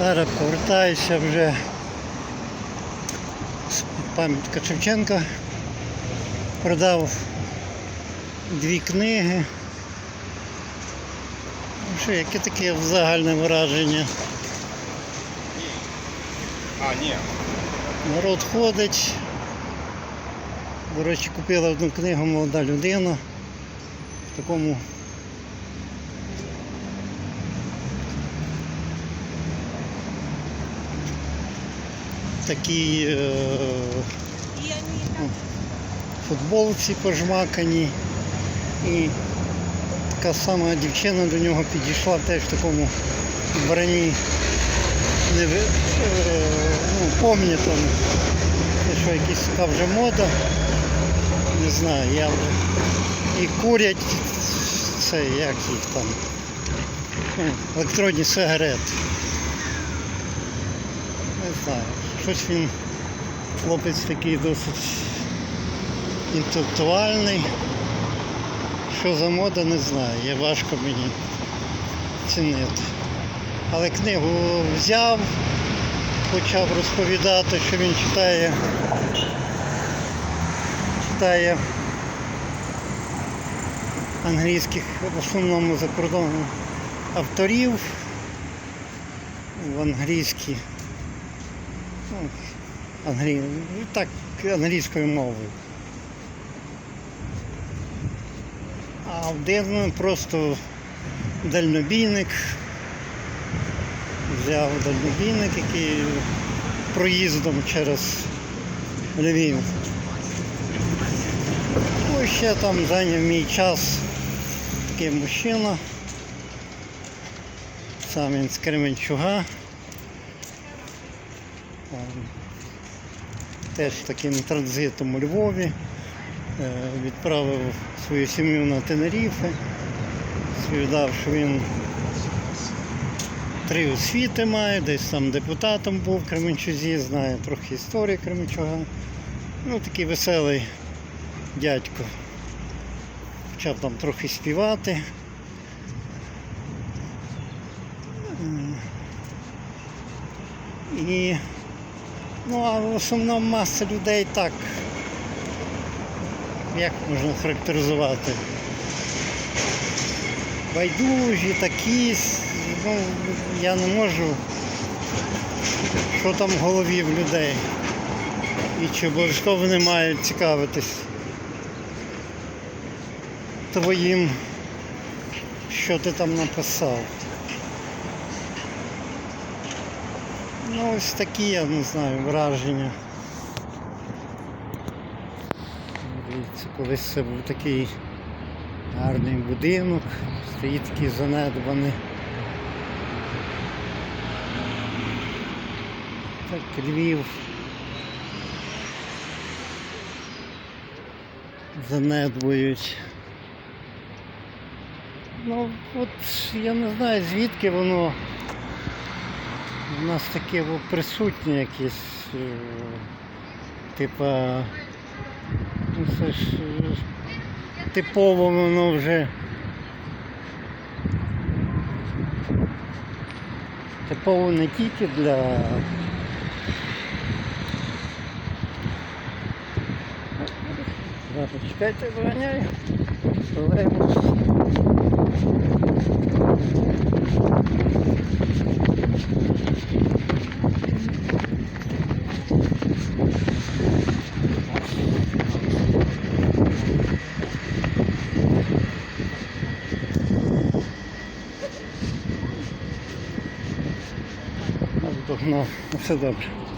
Зараз повертаюся вже з пам'ятка Шевченка. Продав дві книги. Ну Що, яке таке загальне враження? А, ні. Народ ходить. До речі, купила одну книгу молода людина в такому такій е, футболці пожмакані. І така сама дівчина до нього підійшла теж в такому вбранні. Не, е, ну, пам'ятам. Це що якась така вже мода. Не знаю, я. І курять це, як їх там. ну, Електронні сигарети. Не знаю. Щось він хлопець такий досить інтелектуальний. Що за мода, не знаю. Є важко мені цінити. Але книгу взяв, почав розповідати, що він читає. Читає англійських, в основному закордонних авторів в англійській. Ну, англі... ну, так, англійською мовою. А один просто дальнобійник. Взяв дальнобійник, який проїздом через Львів. Ну, і ще там зайняв мій час такий мужчина. Сам він з Кременчуга. Ем, Теж таким транзитом у Львові. Е, Відправив свою сім'ю на Тенеріфе. Сповідав, що він три освіти має, десь там депутатом був в Кременчузі, знає трохи історії Кременчуга. Ну, такий веселий дядько. Почав там трохи співати. І ну, а в основному маса людей так. Як можна характеризувати? Байдужі, такі, ну, я не можу, що там в голові в людей. І чи обов'язково вони мають цікавитись твоїм, що ти там написав. Ну ось такі, я не знаю, враження. Дивіться, колись це був такий гарний будинок, стоїть такий занедбаний. Так, Львів. Занедбують. Ну, от я не знаю звідки воно у нас таке о, присутнє якесь, е, типа, ну це ж е, типово воно вже. Типово не тільки для. Чекайте, виганяю. Вставляємо. No, no, no, no, no,